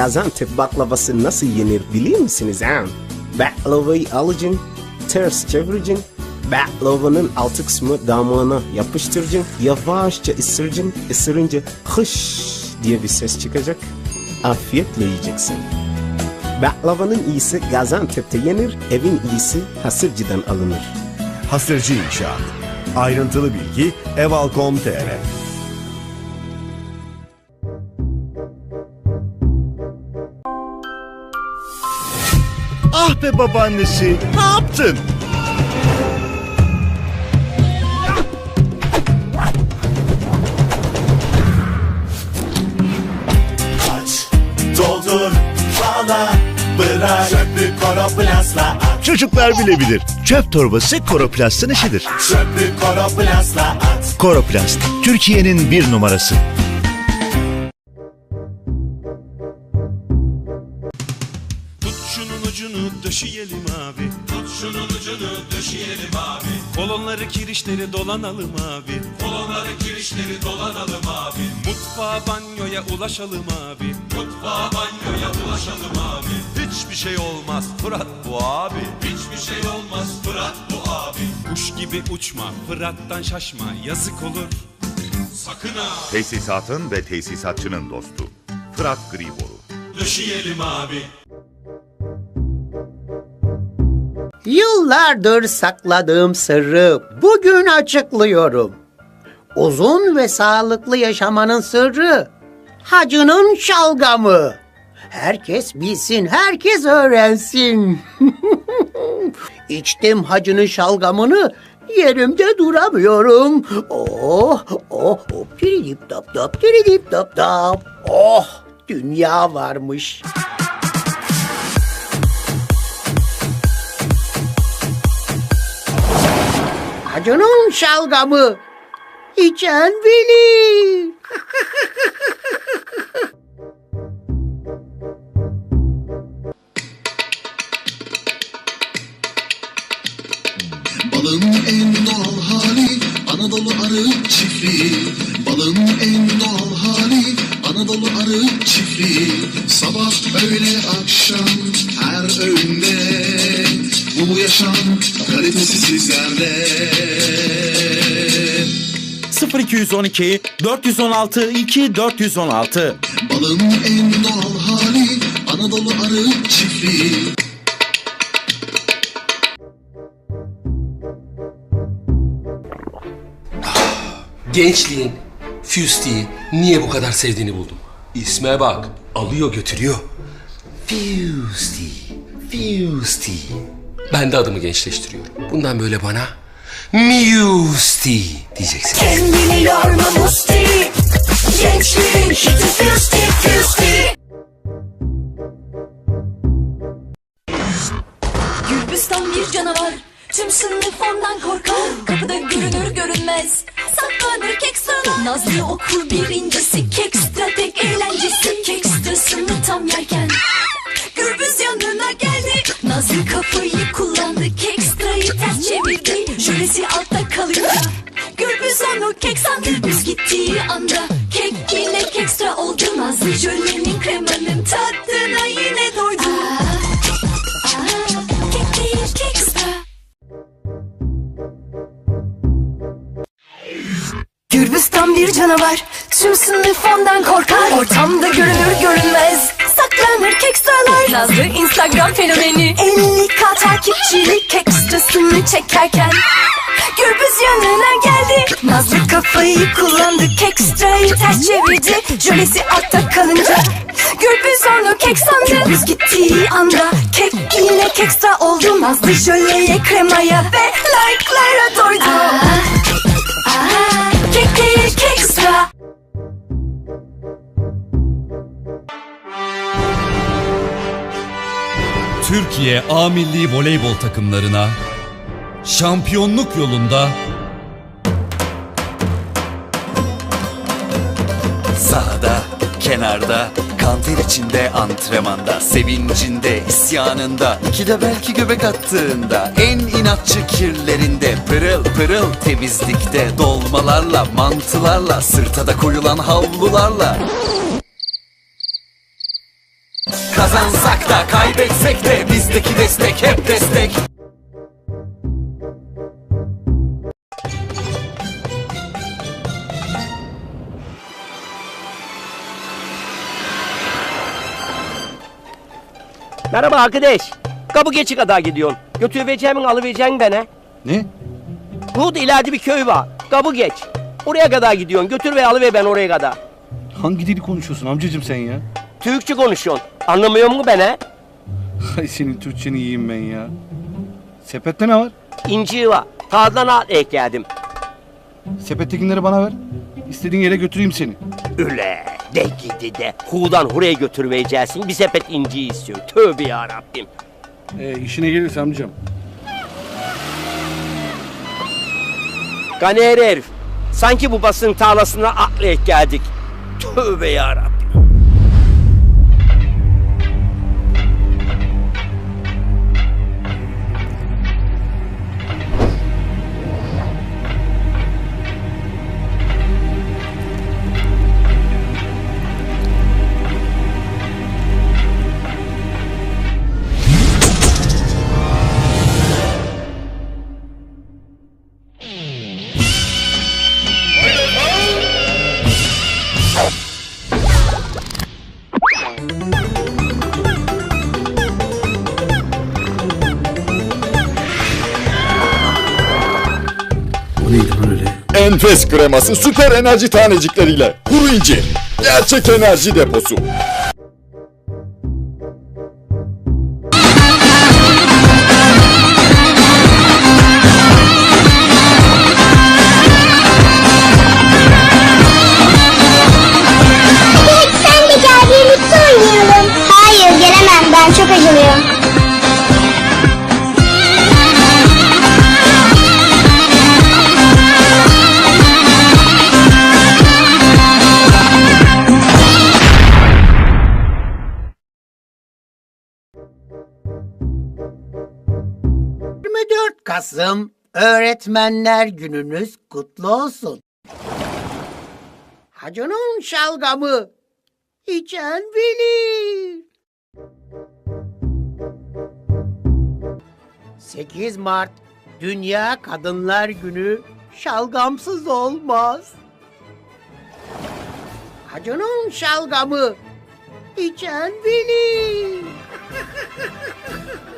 Gaziantep baklavası nasıl yenir bilir misiniz ha? Baklavayı alacaksın, ters çevireceksin. Baklavanın altı kısmı damağına yapıştıracaksın. Yavaşça ısıracaksın. Isırınca hış diye bir ses çıkacak. Afiyetle yiyeceksin. Baklavanın iyisi Gaziantep'te yenir, evin iyisi Hasırcı'dan alınır. Hasırcı İnşaat. Ayrıntılı bilgi eval.com.tr Ah be babaannesi, ne yaptın? Aç, doldur, bağla, bırak koroplastla at Çocuklar bile bilir. Çöp torbası Koroplast'ın işidir. Çöplük koroplastla at Koroplast, Türkiye'nin bir numarası. Kolonları kirişleri dolanalım abi. Kolonları kirişleri dolanalım abi. Mutfağa banyoya ulaşalım abi. Mutfağa banyoya ulaşalım abi. Hiçbir şey olmaz Fırat bu abi. Hiçbir şey olmaz Fırat bu abi. Kuş gibi uçma Fırat'tan şaşma yazık olur. Sakın ha Tesisatın ve tesisatçının dostu. Fırat Griboru. döşeyelim abi. Yıllardır sakladığım sırrı bugün açıklıyorum. Uzun ve sağlıklı yaşamanın sırrı hacının şalgamı. Herkes bilsin, herkes öğrensin. İçtim hacının şalgamını, yerimde duramıyorum. Oh, oh, oh, diridip dap dap, diridip dap dap. Oh, dünya varmış. Hacının şalgamı. İçen bilir. Balın en doğal hali Anadolu arı çiftliği. Balın en doğal hali Anadolu arı çiftliği. Sabah öğle akşam her öğünde. Bu yaşam kalitesi sizlerde 0212 416 2 416 Balın en doğal hali Anadolu arı çiftliği Gençliğin Fusti'yi niye bu kadar sevdiğini buldum. İsme bak. Alıyor götürüyor. Fusti. Fusti. Ben de adımı gençleştiriyorum. Bundan böyle bana Musti diyeceksin. Kendini yorma musti. Gençliğin şiti füsti füsti Gürbüstan bir canavar Tüm sınıf ondan korkar. Kapıda görünür görünmez Saklanır kekstralar Nazlı okul birincisi Kekstra tek eğlencesi. Kekstrasını tam yerken Gürbüz yanına geldi. Nazlı kafayı çevirdi Jölesi altta kalınca Gürbüz onu kek sandı Gürbüz gittiği anda. Kek yine kekstra oldu Nazlı jölenin kremanın tadına yine doydu. Aa, Kek değil kekstra. Gürbüz tam bir canavar. Tüm sınıf ondan korkar. Ortamda görünür görünmez Saklanır kekstralar Nazlı Instagram fenomeni. 50k takipçili kekstrasını çekerken Gürbüz yanına geldi. Nazlı kafayı kullandı Kekstrayı ters çevirdi. Jölesi altta kalınca Gürbüz onu kek sandı. Gürbüz gittiği anda Kek yine kekstra oldu. Nazlı jöleye kremaya ve like'lara doydu. Aa, Türkiye A Milli Voleybol takımlarına şampiyonluk yolunda Sahada, kenarda, kanter içinde, antrenmanda, sevincinde, isyanında, iki de belki göbek attığında, en inatçı kirlerinde, pırıl pırıl temizlikte, dolmalarla, mantılarla, sırtada koyulan havlularla. Kazansak da kaybetsek de bizdeki destek hep destek Merhaba arkadaş. Kapı geçi kadar gidiyorsun. Götüreceğimin alıvereceğin bana. Ne? Burada ileride bir köy var. Kapı geç. Oraya kadar gidiyorsun. Götür ve alıver ben oraya kadar. Hangi dili konuşuyorsun amcacım sen ya? Türkçe konuşuyorsun. Anlamıyor musun beni? Hay senin Türkçeni yiyeyim ben ya. Sepette ne var? İnci var. Tağdan al ekledim. Sepettekileri bana ver. İstediğin yere götüreyim seni. Öyle. De gidi de. Hu'dan huraya götürmeyeceksin. Bir sepet inci istiyor. Tövbe yarabbim. Ee, işine gelirse amcam. Ganer herif. Sanki bu basın tarlasına atlayıp geldik. Tövbe yarabbim. Enfes kreması süper enerji tanecikleriyle. Kuru inci. Gerçek enerji deposu. Kasım Öğretmenler Gününüz kutlu olsun. Hacının şalgamı içen bilir. 8 Mart Dünya Kadınlar Günü şalgamsız olmaz. Hacının şalgamı içen bilir.